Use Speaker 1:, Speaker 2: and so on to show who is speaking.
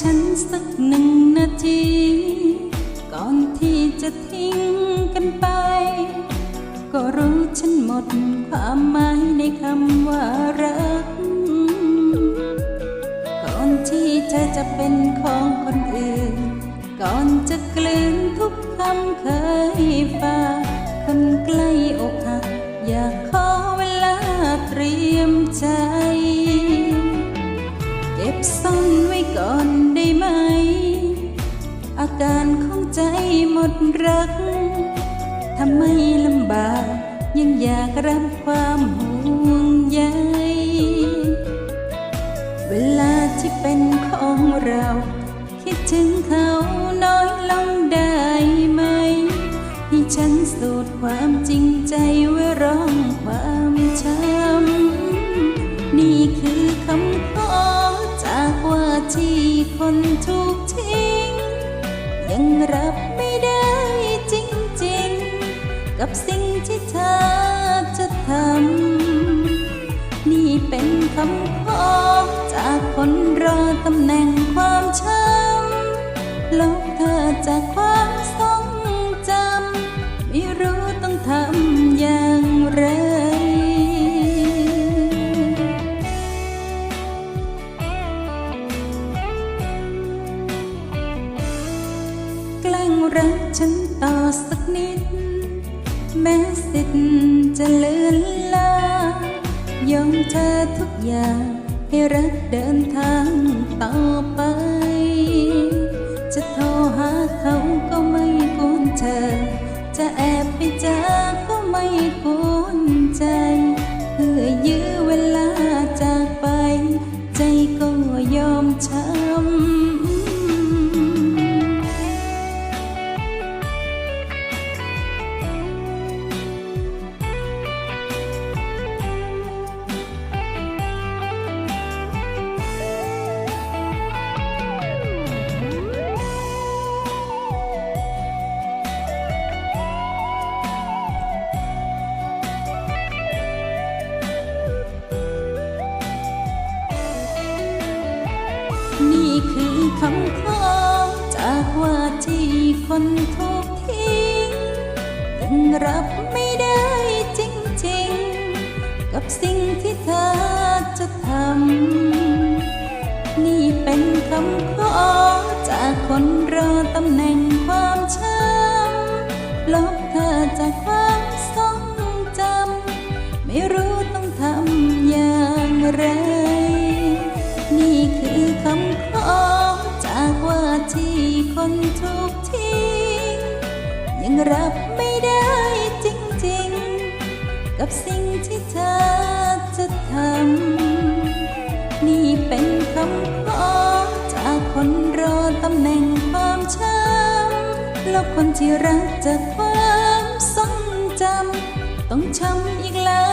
Speaker 1: ฉันสักหนึ่งนาที ก่อนที่จะทิ้งกันไป ก็รู้ฉันหมดความหมายในคำว่ารัก ก่อนที่เธอจะเป็นของคนอื่น ก่อนจะกลืนทุกคำเคยฝากคนใกล้อกหักอยากขอเวลาเตรียมใจ เก็บซ่อนไว้ก่อน ดรักทำไมลำบากยังอยากรับความห่วงใยเวลาที่เป็นของเรา คิดถึงเขาน้อยลงได้ไหม ให้ฉันสูดความจริงใจไว้ร้องความช้ำนี่คือคำขอจากว่าที่คนถูกทิ้งยังรับ กับสิ่งที่เธอจะทำ นี่เป็นคำขอจากคนรอตำแหน่งความช้ำลบเธอจากความทรงจำไม่รู้ต้องทำอย่างไรแกล้งรักฉันต่อสักนิด แม้สิทธิ์จะเลือนลายอมเธอทุกอย่าง ให้รักเดินทางต่อไป จะโทรหาเขาก็ไม่กวนเธอ จะแอบไปเจอก็ไม่กวนใจ เพื่อยื้อเวลาจากไป ใจก็ยอมช้ำ นี่คือคำขอจากว่าที่คนถูกทิ้งยังรับไม่ได้จริงๆ กับสิ่งที่เธอจะทำ นี่เป็นคำขอจากคนรอตำแหน่งความช้ำลบเธอจากความ กับสิ่งที่เธอจะทำ นี่เป็นคำขอจากคนรอตำแหน่งความช้ำแล้วคนที่รักจากความทรงจำต้องช้ำอีกแล้ว